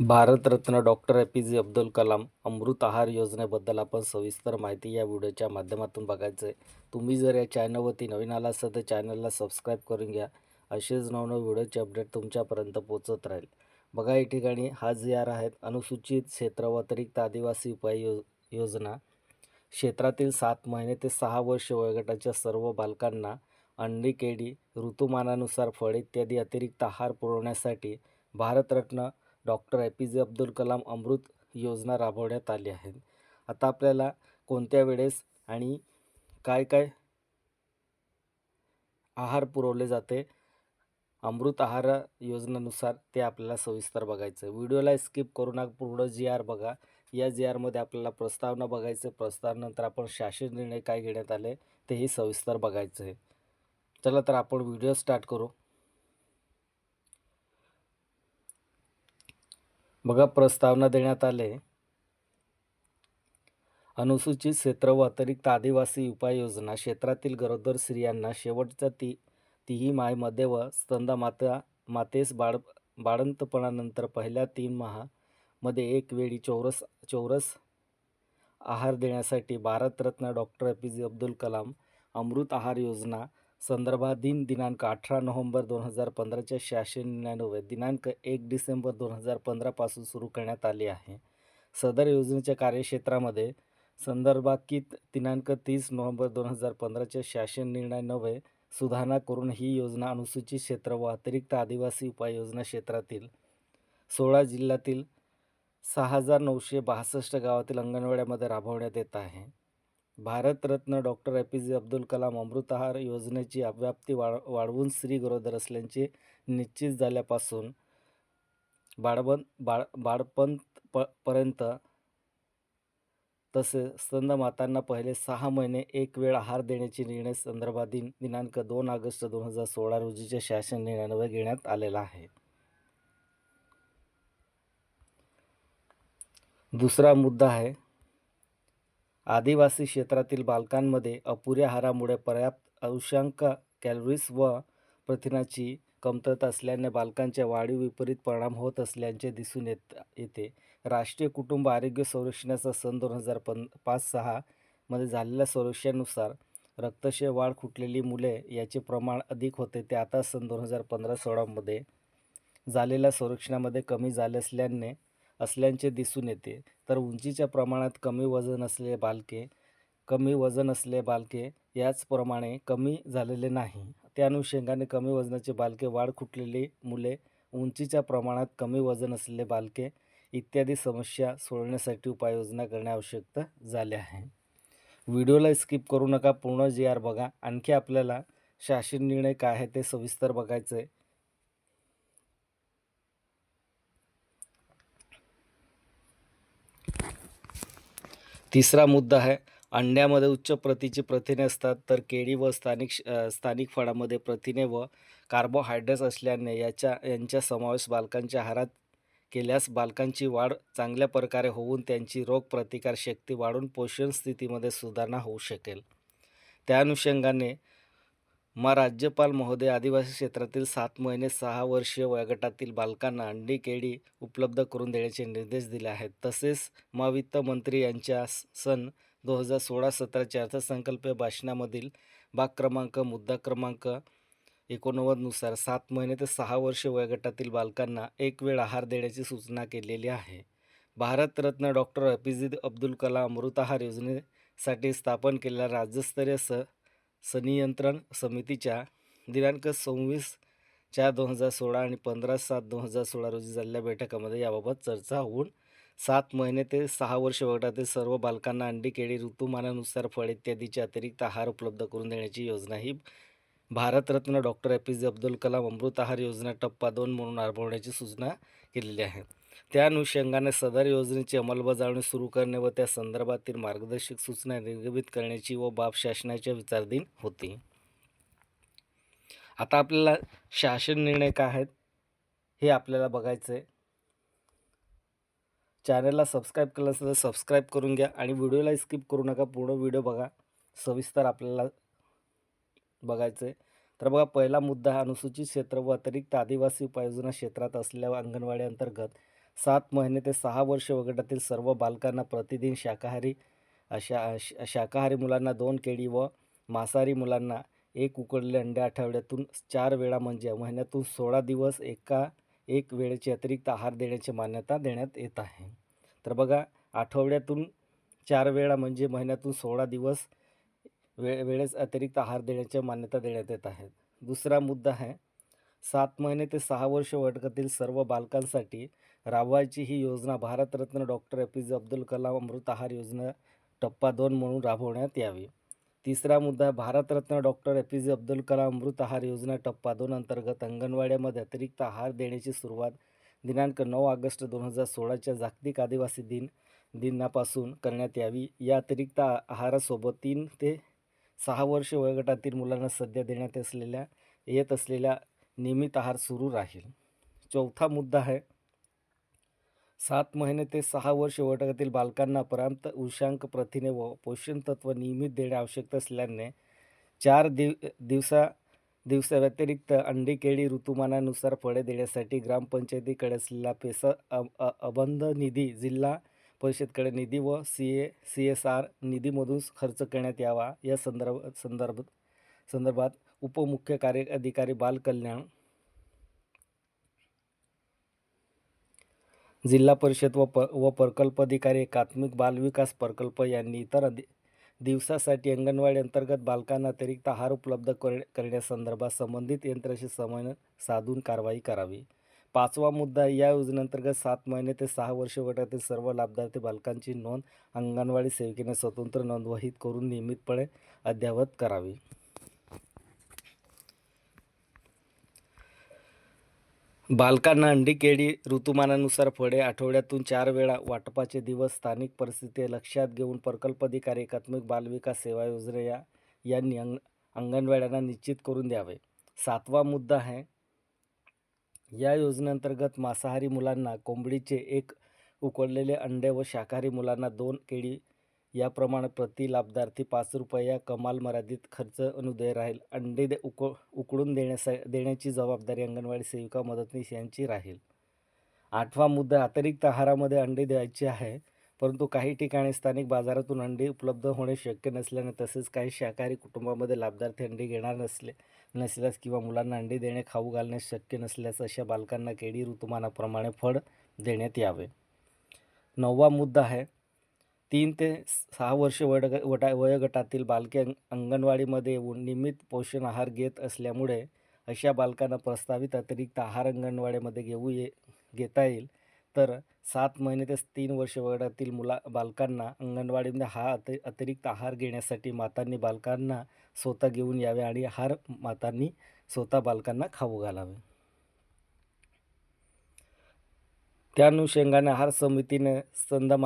Bharat Ratna doctor A P J Abdul Kalam अमृत आहार योजनेबद्दल आपण सविस्तर माहिती या व्हिडिओच्या माध्यमातून बघायचं आहे. तुम्ही जर या चॅनलवरती नवीन आला असाल तर चॅनलला सबस्क्राईब करून घ्या. असेच नवनवीन व्हिडिओचे अपडेट तुमच्यापर्यंत पोचत राहील. बघा या ठिकाणी हा यार आहेत अनुसूचित क्षेत्र अतिरिक्त आदिवासी उपाय यो योजना. क्षेत्रातील सात महिने ते सहा वर्ष वयोगटाच्या सर्व बालकांना अंडी केळी ऋतुमानानुसार फळ इत्यादी अतिरिक्त आहार पुरवण्यासाठी Bharat Ratna doctor A P J Abdul Kalam अमृत योजना राबवण्यात आली आहे. आता आपल्याला कोणत्या वेळेस आणि काय काय आहार पुरवले जाते अमृत आहार योजनेनुसार ते आपल्याला सविस्तर बघायचं आहे. व्हिडिओला स्किप करू नका पूर्ण जी आर बघा. या जी आरमध्ये आपल्याला प्रस्तावना बघायचं आहे. प्रस्तावनंतर आपण शासन निर्णय काय घेण्यात आले तेही सविस्तर बघायचं आहे. चला तर आपण व्हिडिओ स्टार्ट करू. बघा प्रस्तावना देण्यात आले. अनुसूचित क्षेत्र व अतिरिक्त आदिवासी उपाययोजना क्षेत्रातील गरोदर स्त्रियांना शेवटच्या ती तिही मायमध्ये व स्तंदा माता मातेस बाळ बाळंतपणानंतर पहिल्या तीन माहामध्ये एक वेळी चौरस चौरस आहार देण्यासाठी Bharat Ratna doctor A P J Abdul Kalam अमृत आहार योजना संदर्भाधीन दिनांक अठरा नोव्हेंबर दोन हजार पंधराच्या शासन निर्णयान्वये दिनांक एक डिसेंबर दोन हजार पंधरापासून सुरू करण्यात आली आहे. सदर योजनेच्या कार्यक्षेत्रामध्ये संदर्भाकीत दिनांक तीस नोव्हेंबर दोन हजार पंधराच्या शासन निर्णयान्वये सुधारणा करून ही योजना अनुसूचित क्षेत्र व अतिरिक्त आदिवासी उपाययोजना क्षेत्रातील सोळा जिल्ह्यातील सहा हजार नऊशे बासष्ट गावातील अंगणवाड्यामध्ये राबवण्यात येत आहे. Bharat Ratna doctor A P J Abdul Kalam अमृत आहार योजनेची व्याप्ती वाढ वाढवून स्त्री गरोदर असल्याचे निश्चित झाल्यापासून बाळबन बाळ बाळपण प पर्यंत तसेच स्तनमातांना पहिले सहा महिने एक वेळ आहार देण्याचे निर्णय संदर्भाधीन दिनांक दोन ऑगस्ट दोन हजार सोळा रोजीच्या शासन निर्णयावर घेण्यात आलेला आहे. दुसरा मुद्दा आहे आदिवासी क्षेत्रातील बालकांमध्ये अपुऱ्या आहारामुळे पर्याप्त अंशांक कॅलरीज व प्रथिनाची कमतरता असल्याने बालकांच्या वाढीव विपरीत परिणाम होत असल्याचे दिसून येत येते. राष्ट्रीय कुटुंब आरोग्य संरक्षणाचा सन दोन हजार पं पाच सहामध्ये झालेल्या सर्वेक्षणानुसार रक्तशय वाढ खुटलेली मुले याचे प्रमाण अधिक होते ते आता सन दोन हजार पंधरा सोळामध्ये झालेल्या संरक्षणामध्ये कमी झाले असल्याने असल्याचे दिसून येते. तर उंचीच्या प्रमाणात कमी वजन असलेले बालके कमी वजन असले बालके याचप्रमाणे कमी झालेले नाही. त्या अनुषंगाने कमी वजनाचे बालके वाढ खुटलेली मुले उंचीच्या प्रमाणात कमी वजन असलेले बालके इत्यादी समस्या सोडवण्यासाठी उपाययोजना करणे आवश्यक झाले आहे. व्हिडिओला स्किप करू नका पूर्ण जी आर बघा. आणखी आपल्याला शासन निर्णय काय आहे ते सविस्तर बघायचं तिसरा मुद्दा आहे अंड्यामध्ये उच्च प्रतीची प्रथिने असतात तर केळी व स्थानिक श- स्थानिक फळामध्ये प्रथिने व कार्बोहायड्रेट्स असल्याने याच्या यांचा समावेश बालकांच्या आहारात केल्यास बालकांची वाढ चांगल्या प्रकारे होऊन त्यांची रोगप्रतिकार शक्ती वाढून पोषण स्थितीमध्ये सुधारणा होऊ शकेल. त्या अनुषंगाने मा राज्यपाल महोदय आदिवासी क्षेत्रातील सात महिने सहा वर्षीय वयोगटातील बालकांना अंडी केळी उपलब्ध करून देण्याचे निर्देश दिले आहेत. तसेच मा वित्तमंत्री यांच्या सन दोन हजार सोळा सतराच्या अर्थसंकल्पीय भाषणामधील भाग क्रमांक मुद्दा क्रमांक एकोणनव्वदनुसार सात महिने ते सहा वर्ष वयोगटातील बालकांना एक वेळ आहार देण्याची सूचना केलेली आहे. Bharat Ratna doctor A P Abdul Kalam Amrutahar योजनेसाठी स्थापन केलेला राज्यस्तरीय स संनियंत्रण समितीच्या दिनांक सव्वीस चार दोन हजार सोळा आणि पंधरा सात दोन हजार सोळा रोजी झालेल्या बैठकामध्ये याबाबत चर्चा होऊन सात महिने ते सहा वर्ष वयोगटातील सर्व बालकांना अंडी केळी ऋतुमानानुसार फळ इत्यादीचे अतिरिक्त आहार उपलब्ध करून देण्याची योजना ही Bharat Ratna doctor A P J Abdul Kalam अमृत आहार योजना टप्पा दोन म्हणून राबवण्याची सूचना केलेली आहे. त्या अनुषंगाने सदर योजनेची अंमलबजावणी सुरू करणे व त्या संदर्भातील मार्गदर्शक सूचना निर्गमित करण्याची व बाब शासनाच्या विचारधीन होती. आता आपल्याला शासन निर्णय काय आहेत हे आपल्याला बघायचं आहे चॅनलला सबस्क्राईब केलं असेल तर सबस्क्राईब करून घ्या आणि व्हिडिओला स्किप करू नका पूर्ण व्हिडिओ बघा. सविस्तर आपल्याला बघायचं आहे तर बघा पहिला मुद्दा हा अनुसूचित क्षेत्र व अतिरिक्त आदिवासी उपाययोजना क्षेत्रात असलेल्या अंगणवाडी अंतर्गत सात महिने ते सहा वर्ष वगटातील सर्व बालकांना प्रतिदिन शाकाहारी अशा श- शाकाहारी मुलांना दोन केळी व मांसाहारी मुलांना एक उकडलेले अंडे आठवड्यातून चार वेळा म्हणजे महिन्यातून सोळा दिवस एका एक वेळेचे अतिरिक्त आहार देण्याची मान्यता देण्यात येत आहे. तर बघा आठवड्यातून चार वेळा म्हणजे महिन्यातून सोळा दिवस वे वेळेस अतिरिक्त आहार देण्याची मान्यता देण्यात येत आहे. दुसरा मुद्दा आहे सात महिने ते सहा वर्ष वटकातील सर्व बालकांसाठी राबवायची ही योजना Bharat Ratna doctor A P J Abdul Kalam अमृत आहार योजना टप्पा दोन म्हणून राबवण्यात यावी. तिसरा मुद्दा Bharat Ratna doctor A P J Abdul Kalam अमृत आहार योजना टप्पा दोन अंतर्गत अंगणवाड्यामध्ये अतिरिक्त आहार देण्याची सुरुवात दिनांक नऊ ऑगस्ट दोन हजार सोळाच्या जागतिक आदिवासी दिन दिनापासून करण्यात यावी. या अतिरिक्त आहारासोबत तीन ते सहा वर्ष वयोगटातील मुलांना सध्या देण्यात असलेल्या येत असलेल्या नियमित आहार सुरू राहील. चौथा मुद्दा आहे सात महिने ते सहा वर्ष वयोगटातील बालकांना पर्याप्त उशांक प्रथिने व पोषण तत्व नियमित देणे आवश्यक असल्याने चार दिव दिवसा दिवसाव्यतिरिक्त अंडी केळी ऋतुमानानुसार फळे देण्यासाठी ग्रामपंचायतीकडे असलेला पेसा अ- अ- अबंध निधी जिल्हा परिषदकडे निधी व C A C S R निधीमधून खर्च करण्यात यावा या संदर्भ संदर्भ संदर्भात उपमुख्य कार्य अधिकारी बालकल्याण जिल्हा परिषद व प व प्रकल्प अधिकारी एकात्मिक बाल विकास प्रकल्प यांनी इतर अधि दिवसासाठी अंगणवाडी अंतर्गत बालकांना अतिरिक्त आहार उपलब्ध कर करण्यासंदर्भात संबंधित यंत्राशी समन्वय साधून कारवाई करावी. पाचवा मुद्दा या योजनेअंतर्गत सात महिने ते सहा वर्ष गटातील सर्व लाभार्थी बालकांची नोंद अंगणवाडी सेविकेने स्वतंत्र नोंदवहीत करून नियमितपणे अद्ययावत करावी. बालकांना अंडी केळी ऋतुमानानुसार फळे आठवड्यातून चार वेळा वाटपाचे दिवस स्थानिक परिस्थिती लक्षात घेऊन प्रकल्प अधिकारी एकात्मिक बालविकास सेवा योजना या यांनी अंग अंगणवाड्यांना निश्चित करून द्यावे. सातवा मुद्दा आहे या योजनेअंतर्गत मांसाहारी मुलांना कोंबडीचे एक उकडलेले अंडे व शाकाहारी मुलांना दोन केळी याप्रमाणे प्रति लाभार्थी पाच रुपये या कमाल मर्यादित खर्च अनुदय राहील. अंडे दे उक उकडून देण्यासा देण्याची जबाबदारी अंगणवाडी सेविका मदतनीस यांची राहील. आठवा मुद्दा अतिरिक्त आहारामध्ये अंडे द्यायचे आहे परंतु काही ठिकाणी स्थानिक बाजारातून अंडी उपलब्ध होणे शक्य नसल्याने तसेच काही शाकाहारी कुटुंबामध्ये लाभार्थी अंडी घेणार नसले नसल्यास किंवा मुलांना अंडी देणे खाऊ घालणे शक्य नसल्यास अशा बालकांना केळी ऋतुमानाप्रमाणे फळ देण्यात यावे. नववा मुद्दा आहे तीन ते सहा वर्ष वड वटा वयोगटातील बालके अंग अंगणवाडीमध्ये येऊन नियमित पोषण आहार घेत असल्यामुळे अशा बालकांना प्रस्तावित अतिरिक्त आहार अंगणवाडीमध्ये घेऊ ये घेता येईल. तर सात महिने ते तीन वर्ष वयोगटातील मुला बालकांना अंगणवाडीमध्ये हा अति अतिरिक्त आहार घेण्यासाठी मातांनी बालकांना स्वतः घेऊन यावे आणि आहार मातांनी स्वतः बालकांना खाऊ घालावे. त्या अनुषंगाने आहार समितीने स्तंदा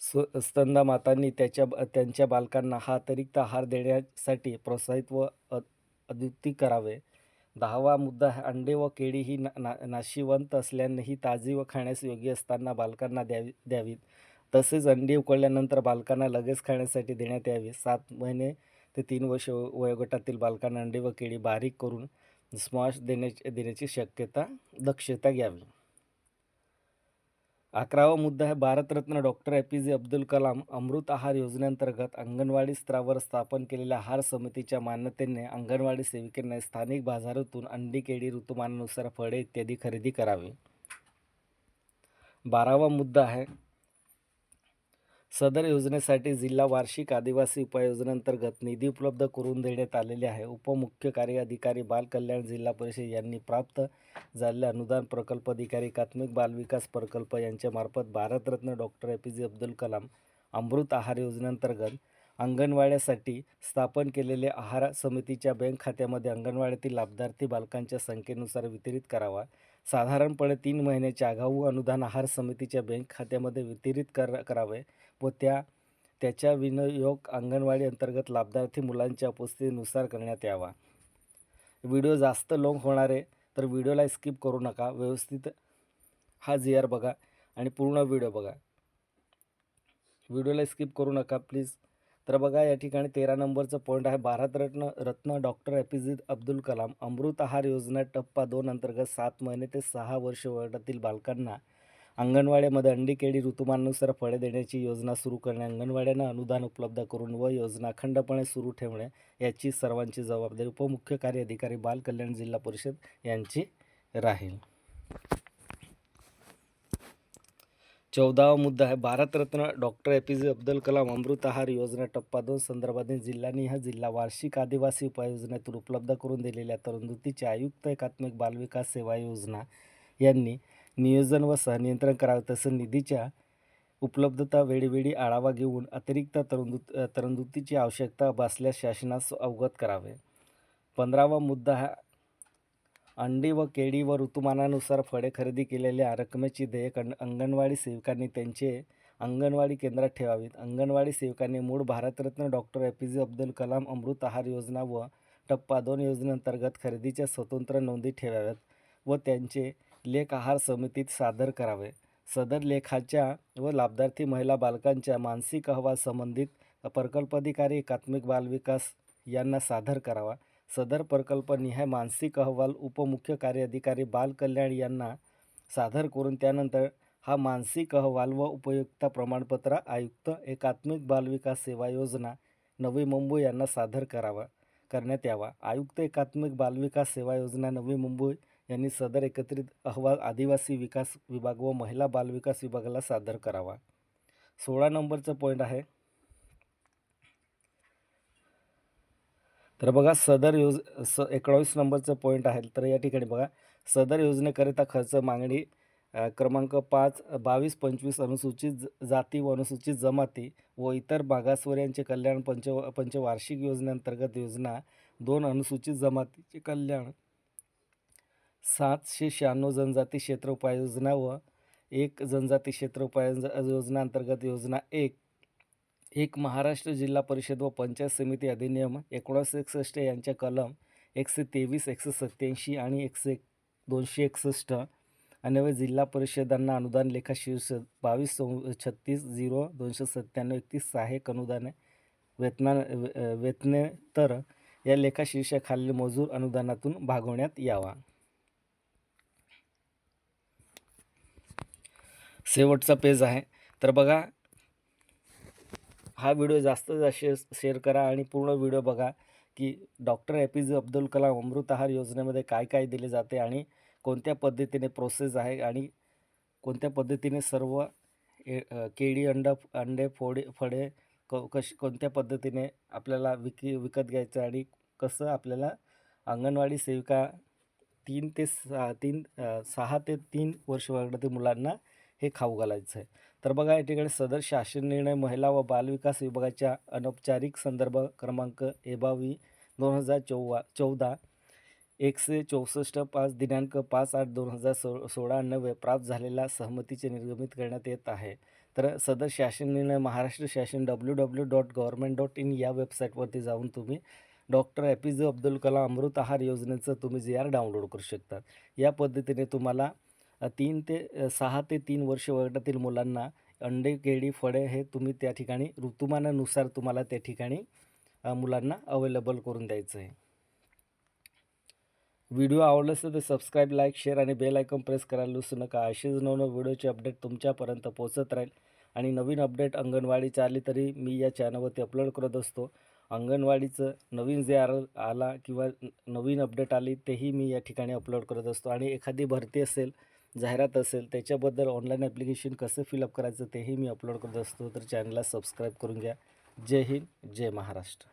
स स्तंदा मातांनी त्याच्या त्यांच्या बालकांना हा अतिरिक्त आहार देण्यासाठी प्रोत्साहित व अ- अद्युक्ती करावे. दहावा मुद्दा अंडे व केळी ही ना ना नाशिवंत असल्यानेही ताजी व खाण्यास योग्य असताना बालकांना द्यावी द्यावीत. तसेच अंडी उकळल्यानंतर बालकांना लगेच खाण्यासाठी देण्यात यावी. सात महिने ते तीन वर्ष वयोगटातील बालकांना अंडे व केळी बारीक करून स्मॉश देण्याची देण्याची शक्यता दक्षता घ्यावी. अकरावा मुद्दा आहे Bharat Ratna doctor A P J Abdul Kalam अमृत आहार योजनेअंतर्गत अंगणवाडी स्तरावर स्थापन केलेल्या आहार समितीच्या मान्यतेने अंगणवाडी सेविकांना स्थानिक बाजारातून अंडी केळी ऋतुमानानुसार फळे इत्यादी खरेदी करावी. बारावा मुद्दा आहे सदर योजनेसाठी जिल्हा वार्षिक आदिवासी उपाययोजनेअंतर्गत निधी उपलब्ध करून देण्यात आलेले आहे. उपमुख्य कार्य अधिकारी बाल कल्याण जिल्हा परिषद यांनी प्राप्त झालेले अनुदान प्रकल्प अधिकारी एकात्मिक बालविकास प्रकल्प यांच्यामार्फत Bharat Ratna doctor A P J Abdul Kalam अमृत आहार योजनेअंतर्गत अंगणवाड्यासाठी स्थापन केलेले आहार समितीच्या बँक खात्यामध्ये अंगणवाड्यातील लाभार्थी बालकांच्या संख्येनुसार वितरित करावा. साधारणपणे तीन महिन्याचे आगाऊ अनुदान आहार समितीच्या बँक खात्यामध्ये वितरित कर करावे व त्या त्याच्या विनियोग अंगणवाडी अंतर्गत लाभार्थी मुलांच्या उपस्थितीनुसार करण्यात यावा. व्हिडिओ जास्त लॉंग होणारे तर व्हिडिओला स्किप करू नका. व्यवस्थित हा जी आर बघा आणि पूर्ण व्हिडिओ बघा. व्हिडिओला स्किप करू नका प्लीज तर बघा या ठिकाणी तेरा नंबरचं पॉईंट आहे. Bharat Ratna Ratna doctor A P J Abdul Kalam अमृत आहार योजना टप्पा दोन अंतर्गत सात महिने ते सहा वर्ष वयोगटातील बालकांना अंगणवाड्यामध्ये अंडी केळी ऋतुमानानुसार फळे देण्याची योजना सुरू करणे अंगणवाड्यांना अनुदान उपलब्ध करून व योजना अखंडपणे सुरू ठेवणे याची सर्वांची जबाबदारी उपमुख्य कार्य अधिकारी बाल कल्याण जिल्हा परिषद यांची राहील. चौदावा मुद्दा आहे. Bharat Ratna doctor A P J Abdul Kalam अमृत आहार योजना टप्पा दोन संदर्भातील जिल्ह्यांनी हा जिल्हा वार्षिक आदिवासी उपाययोजनेतून उपलब्ध करून दिलेल्या तरतुदीचे आयुक्त एकात्मिक बालविकास सेवा योजना यांनी नियोजन व सहनियंत्रण करावे. तसं निधीच्या उपलब्धता वेळोवेळी आढावा घेऊन अतिरिक्त तरतू तरंदुतीची आवश्यकता भासल्यास शासनास अवगत करावे. पंधरावा मुद्दा हा अंडी व केळी व ऋतुमानानुसार फळे खरेदी केलेल्या रकमेची देयक अंग- अंगणवाडी सेविकांनी त्यांचे अंगणवाडी केंद्रात ठेवावीत. अंगणवाडी सेविकांनी मूळ Bharat Ratna doctor A P J Abdul Kalam अमृत आहार योजना व टप्पा दोन योजनेअंतर्गत खरेदीच्या स्वतंत्र नोंदी ठेवाव्यात व त्यांचे लेख आहार समितीत सादर करावे. सदर लेखाच्या व लाभार्थी महिला बालकांच्या मानसिक अहवाल संबंधित प्रकल्पाधिकारी एकात्मिक बालविकास यांना सादर करावा. सदर प्रकल्पनिहाय मानसिक अहवाल उपमुख्य कार्याधिकारी बाल कल्याण यांना सादर करून त्यानंतर हा मानसिक अहवाल व उपयुक्ता प्रमाणपत्र आयुक्त एकात्मिक बालविकास सेवा योजना नवी मुंबई यांना सादर करावा करण्यात यावा. आयुक्त एकात्मिक बालविकास सेवा योजना नवी मुंबई यांनी सदर एकत्रित अहवाल आदिवासी विकास विभाग व महिला बालविकास विभागाला सादर करावा. सोळा नंबरचं पॉईंट आहे. तर बघा सदर योज स एकोणावीस नंबरचं पॉईंट आहे. तर या ठिकाणी बघा सदर योजनेकरिता खर्च मागणी क्रमांक पाच बावीस पंचवीस अनुसूचित जाती व अनुसूचित जमाती व इतर मागासवर्यांचे कल्याण पंच पंचवार्षिक योजनेअंतर्गत योजना दोन अनुसूचित जमातीचे कल्याण सातशे शहाण्णव जनजाती क्षेत्र उपाययोजना व एक जनजाती क्षेत्र उपाय योजना अंतर्गत योजना एक एक महाराष्ट्र जिल्हा परिषद व पंचायत समिती अधिनियम एकोणीसशे एकसष्ट यांच्या कलम एकशे तेवीस एकशे सत्याऐंशी आणि एकशे दोनशे एकसष्ट अन्वये जिल्हा परिषदांना अनुदान लेखा शीर्ष बावीस चौ छत्तीस झिरो दोनशे सत्त्याण्णव एकतीस सहाय्यक अनुदाने वेतना वे- वेतनेतर या लेखा शीर्षाखालील मजूर अनुदानातून भागवण्यात यावा. शेवटचा पेज आहे. तर बघा हा व्हिडिओ जास्तीत जास्त शेअर शेअर करा आणि पूर्ण व्हिडिओ बघा की doctor A P J Abdul Kalam अमृत आहार योजनेमध्ये काय काय दिले जाते आणि कोणत्या पद्धतीने प्रोसेस आहे आणि कोणत्या पद्धतीने सर्व ए केळी अंड अंडे फोडे फळे क कश कोणत्या पद्धतीने आपल्याला विकी विकत घ्यायचं आणि कसं आपल्याला अंगणवाडी सेविका तीन ते सहा तीन सहा ते तीन वर्ष वयोगटातील मुलांना हे खाऊ घालायचं आहे. तर बघा या ठिकाणी सदर शासन निर्णय महिला व बालविकास विभागाच्या अनौपचारिक संदर्भ क्रमांक एबावी दोन हजार चौवा चौदा एकशे चौसष्ट पाच दिनांक पाच आठ दोन हजार सो सोळा नव्हे प्राप्त झालेल्या सहमतीचे निर्गमित करण्यात येत आहे. तर सदर शासन निर्णय महाराष्ट्र शासन W W dot government dot in या वेबसाईटवरती जाऊन तुम्ही doctor A P J Abdul Kalam अमृत आहार योजनेचं तुम्ही जी आर डाउनलोड करू शकता. या पद्धतीने तुम्हाला तीन ते सहा ते तीन वर्ष वयोगटातील मुलांना अंडे केळी फळे हे तुम्ही त्या ठिकाणी ऋतुमानानुसार तुम्हाला त्या ठिकाणी मुलांना अवेलेबल करून द्यायचं आहे व्हिडिओ आवडला असेल तर सबस्क्राईब लाईक शेअर आणि बेल आयकॉन प्रेस करायला विसरू नका. असेच नवनवीन व्हिडिओचे अपडेट तुमच्यापर्यंत पोहोचत राहील. आणि नवीन अपडेट अंगणवाडीचे आली तरी मी या चॅनलवरती अपलोड करत असतो. अंगणवाडीचं नवीन जे आर आला किंवा नवीन अपडेट आली तेही मी या ठिकाणी अपलोड करत असतो. आणि एखादी भरती असेल जाहिरात असेल त्याच्याबद्दल ऑनलाईन ॲप्लिकेशन कसं फिलअप करायचं तेही मी अपलोड करत असतो. तर चॅनलला सबस्क्राईब करून घ्या. जय हिंद जय महाराष्ट्र.